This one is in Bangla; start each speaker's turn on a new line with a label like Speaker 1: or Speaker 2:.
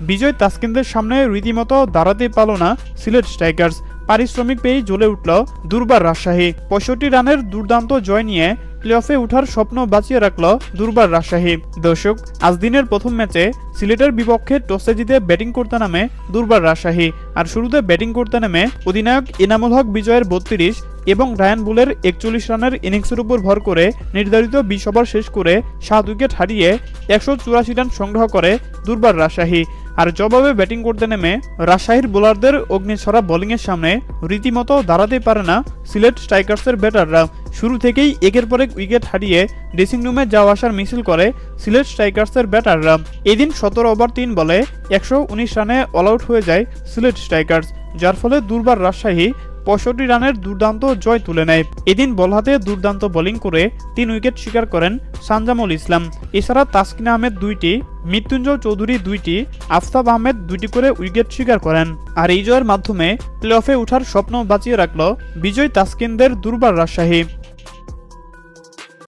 Speaker 1: বিজয় তাসকিনদের সামনে রীতিমতো দাঁড়াতে পারল না সিলেট স্ট্রাইকার্স পারিশ্রমিক পেয়েই জ্বলে উঠল দুর্বার রাজশাহী। পঁয়ষট্টি রানের দুর্দান্ত জয় নিয়ে প্লে অফে স্বপ্ন বাঁচিয়ে রাখল দুর্বার রাজশাহী। দর্শক, আজ দিনের প্রথম ম্যাচে সিলেটের বিপক্ষে টসে জিতে ব্যাটিং করতে নামে দুর্বার রাজশাহী। আর শুরুতে ব্যাটিং করতে নামে অধিনায়ক ইনামুল হক বিজয়ের বত্রিশ এবং রায়ান বুলের একচল্লিশ রানের ইনিংসের উপর ভর করে নির্ধারিত বিশ ওভার শেষ করে সাত উইকেট হারিয়ে একশো চুরাশি রান সংগ্রহ করে দুর্বার রাজশাহী। আর জবাবে ব্যাটিং করতে নেমে রাজশাহীর বোলারদের অগ্নিছড়া বোলিংয়ের সামনে রীতিমতো দাঁড়াতে পারে না সিলেট স্ট্রাইকার্সের ব্যাটাররা। শুরু থেকেই একের পর এক উইকেট হারিয়ে ড্রেসিং রুমে যাওয়া আসার মিছিল করে সিলেট স্ট্রাইকার্সের ব্যাটাররা। এদিন সতেরো ওভার তিন বলে একশো উনিশ রানে অল আউট হয়ে যায় সিলেট স্ট্রাইকার্স, যার ফলে দুর্বার রাজশাহী পঁয়ষট্টি রানের দুর্দান্ত জয় তুলে নেয়। এদিন বল হাতে দুর্দান্ত বোলিং করে তিন উইকেট শিকার করেন সানজামুল ইসলাম। এছাড়া তাসকিন আহমেদ দুইটি, মৃত্যুঞ্জয় চৌধুরী দুইটি, আফতাব আহমেদ দুইটি করে উইকেট শিকার করেন। আর এই জয়ের মাধ্যমে প্লে অফে ওঠার স্বপ্ন বাঁচিয়ে রাখল বিজয় তাসকিনদের দুর্বার রাজশাহী।